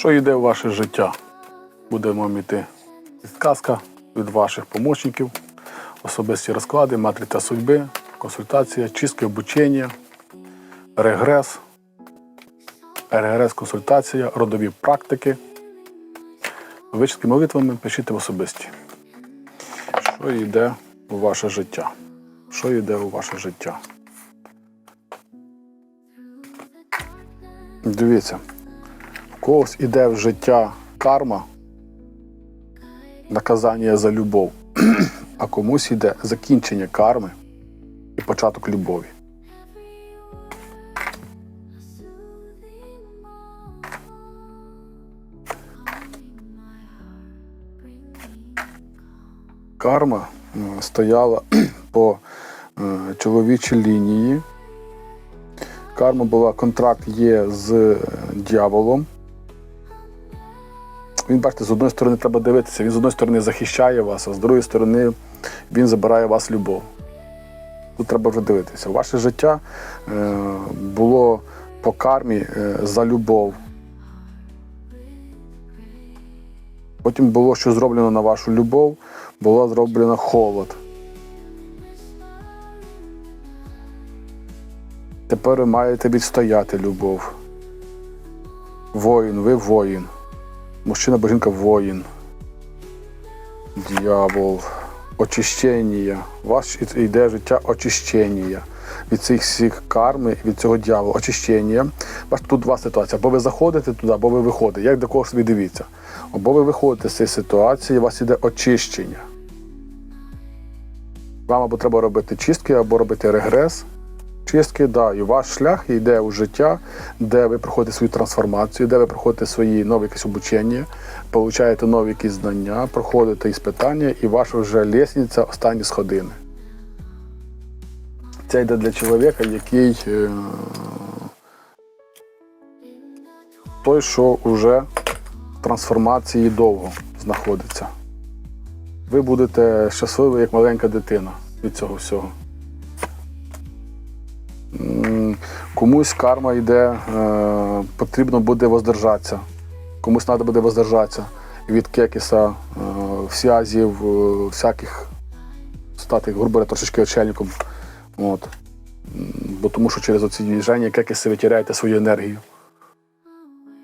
Що йде в ваше життя? Будемо мати підказка від ваших помічників, особисті розклади, матриця судьби, консультація, чистки обучення, регрес, регрес, консультація, родові практики. Вичитки молитвами пишіть в особисті. Що йде у ваше життя? Що йде у ваше життя? Дивіться, когось іде в життя карма, наказання за любов, а комусь іде закінчення карми і початок любові. Карма е, стояла по е, чоловічій лінії. Карма була, контракт є з е, дьяволом. Він, бачите, з одної сторони треба дивитися, він з одної сторони захищає вас, а з другої сторони він забирає вас любов. Тут треба вже дивитися. Ваше життя е, було по кармі е, за любов. Потім було, що зроблено на вашу любов, було зроблено холод. Тепер ви маєте відстояти любов. Воїн, ви воїн. Мужчина або жінка воїн. Дьявол. Очищення. Ваш йде життя очищення від цих всіх карми, від цього дьявола. Очищення. Бачите, тут два ситуації. Або ви заходите туди, або ви виходите. Як до кого собі дивіться? Або ви виходите з цієї ситуації, у вас йде очищення. Вам або треба робити чистки, або робити регрес. Чистки, да, і ваш шлях йде у життя, де ви проходите свою трансформацію, де ви проходите свої нові якісь обучення, получаєте нові якісь знання, проходите іспитання, і ваша вже лісниця останні сходини. Це йде для чоловіка, який е, той, що вже в трансформації довго знаходиться. Ви будете щасливі, як маленька дитина від цього всього. Комусь карма йде, е, потрібно буде воздержатися. Комусь треба буде воздержатися від кекіса, е, всязів, е, всяких стати, грубо говоря, трошечки очельником. От. Бо тому що через оці движення кекіси ви тіряєте свою енергію.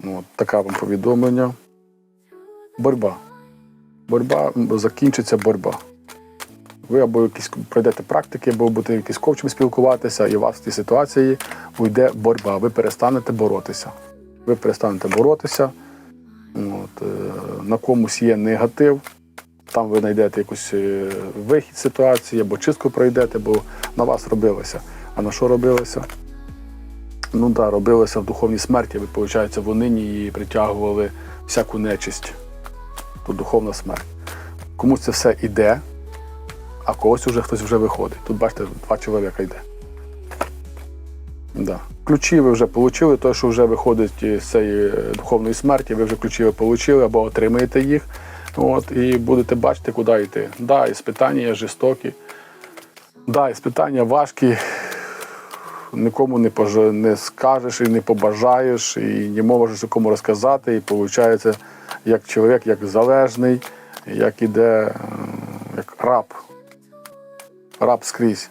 От, таке вам повідомлення. Борьба. Борьба закінчиться борьба. Ви або якісь пройдете практики, або будете якісь коучем спілкуватися, і у вас в цій ситуації уйде боротьба. Ви перестанете боротися. Ви перестанете боротися. От, е, на комусь є негатив, там ви знайдете якийсь е, вихід з ситуації, або чистку пройдете, бо на вас робилося. А на що робилося? Ну так, да, робилося в духовній смерті. Ви, виходить, вони і притягували всяку нечисть. То духовна смерть. Комусь це все іде, а когось вже хтось вже виходить. Тут бачите, два чоловіка йде. Да. Ключі ви вже отримали, той, що вже виходить з цієї е, духовної смерті, ви вже ключі ви отримали або отримаєте їх. От, і будете бачити, куди йти. Да, іспитання жорстокі. Да, іспитання важкі. Нікому не пож... не скажеш і не побажаєш, і не можеш нікому розказати. І виходить, як чоловік, як залежний, як іде, як раб раб скрізь.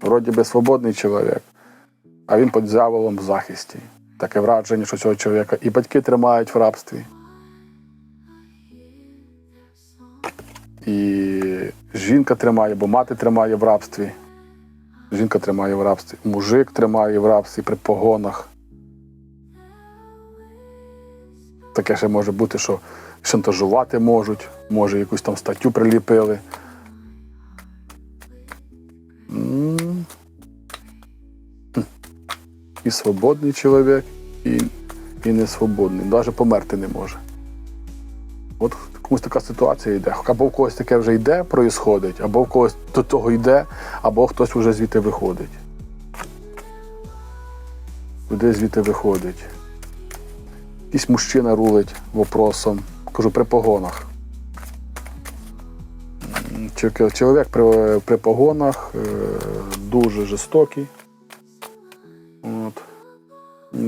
Вроді би свободний чоловік, а він під дьяволом в захисті. Таке враження, що цього чоловіка і батьки тримають в рабстві. І жінка тримає, бо мати тримає в рабстві. Жінка тримає в рабстві. Мужик тримає в рабстві при погонах. Таке ще може бути, що шантажувати можуть, може якусь там статтю приліпили. Свободний чоловік, і, і несвободний. Навіть померти не може. От комусь така ситуація йде. Або в когось таке вже йде, проїсходить, або в когось до того йде, або хтось вже звідти виходить. Куди звідти виходить? Якийсь мужчина рулить вопросом. Кажу, при погонах. Чоловік- при, при погонах е, дуже жорстокий.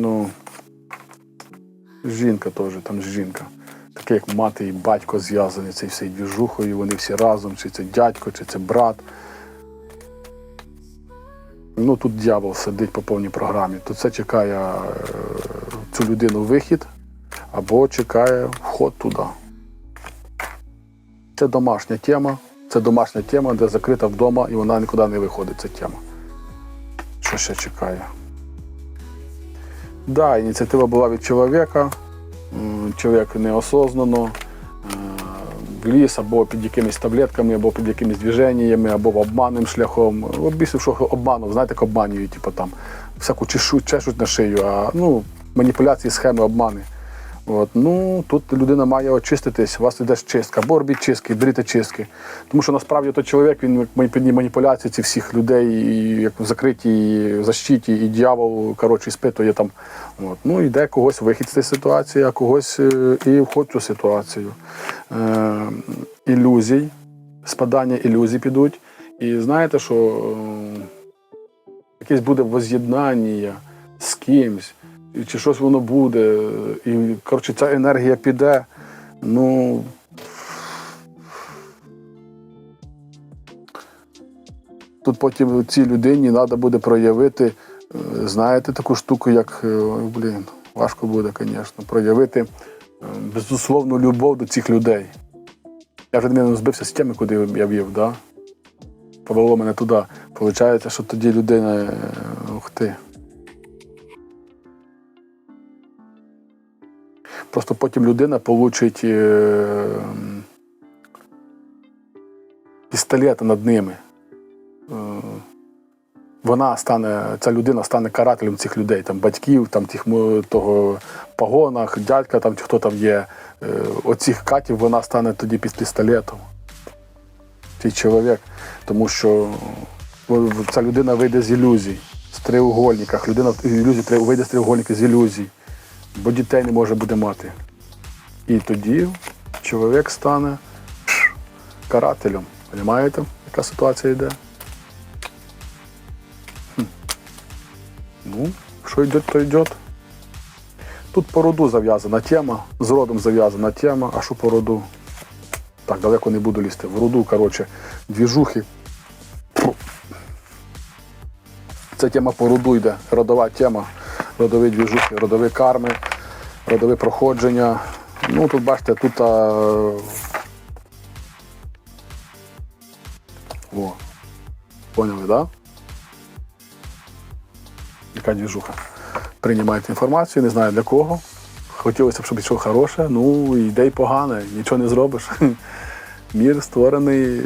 Ну, жінка теж, там жінка. Таке як мати і батько зв'язані цією всією двіжухою, вони всі разом, чи це дядько, чи це брат. Ну тут дьявол сидить по повній програмі. Тут це чекає е, цю людину вихід або чекає вход туди. Це домашня тема. Це домашня тема, де закрита вдома і вона нікуди не виходить. Ця тема. Що ще чекає? Да, ініціатива була від чоловіка. Чоловік неосознано е, в ліс або під якимись таблетками, або під якимись движеннями, або обманним шляхом. Обісив, що обманув, знаєте, як обманюють, типу там всяку чешуть, чешуть на шию, а ну, маніпуляції, схеми, обмани. От, ну, тут людина має очиститись, у вас іде чистка, або робіть чистки, беріть чистки. Тому що насправді той чоловік, він як під маніпуляції цих всіх людей, і як в закритій защиті, і дьявол, коротше, іспитує там. От. Ну, йде когось вихід з цієї ситуації, а когось е, і вход в цю ситуацію. Е, ілюзій, спадання ілюзій підуть. І знаєте, що е, якесь буде воз'єднання з кимсь, і чи щось воно буде, і коротше, ця енергія піде. Ну. Тут потім цій людині треба буде проявити, е, знаєте, таку штуку, як, е, блін, важко буде, звісно, проявити е, безусловну любов до цих людей. Я вже не збився з теми, куди я вів, да? повело мене туди. Получається, що тоді людина, ух ти. Просто потім людина получить е, пістолета над ними. Е, вона стане, ця людина стане карателем цих людей, там батьків, там тих того погонах, дядька, там хто там є. Е, оцих катів вона стане тоді під пістолетом. Цей чоловік. Тому що ця людина вийде з ілюзій, з треугольниках. Людина ілюзії вийде з треугольника з ілюзій, бо дітей не може буде мати. І тоді чоловік стане карателем. Понимаєте, яка ситуація йде? Хм. Ну, що йде, то йде. Тут по роду зав'язана тема, з родом зав'язана тема, а що по роду? Так, далеко не буду лізти. В роду, коротше, двіжухи. Це тема по роду йде, родова тема, родові двіжухи, родові карми, родові проходження. Ну, тут бачите, тут. А... О. Поняли, так? Да? Яка двіжуха. Приймаєте інформацію, не знаю для кого. Хотілося б, щоб йшло хороше, ну ідей погане, нічого не зробиш. Мір створений,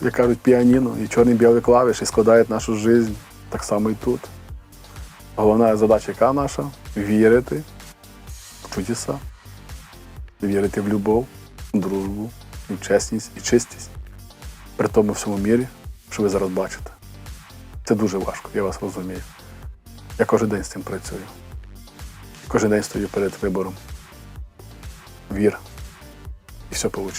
як кажуть, піаніно, і чорний білий клавіш, і складає нашу життя. Так само і тут. Головна задача, яка наша вірити в чудеса, вірити в любов, в дружбу, в чесність і чистість при тому всьому мірі, що ви зараз бачите. Це дуже важко, я вас розумію. Я кожен день з цим працюю. Кожен день стою перед вибором. Вір. І все вийде.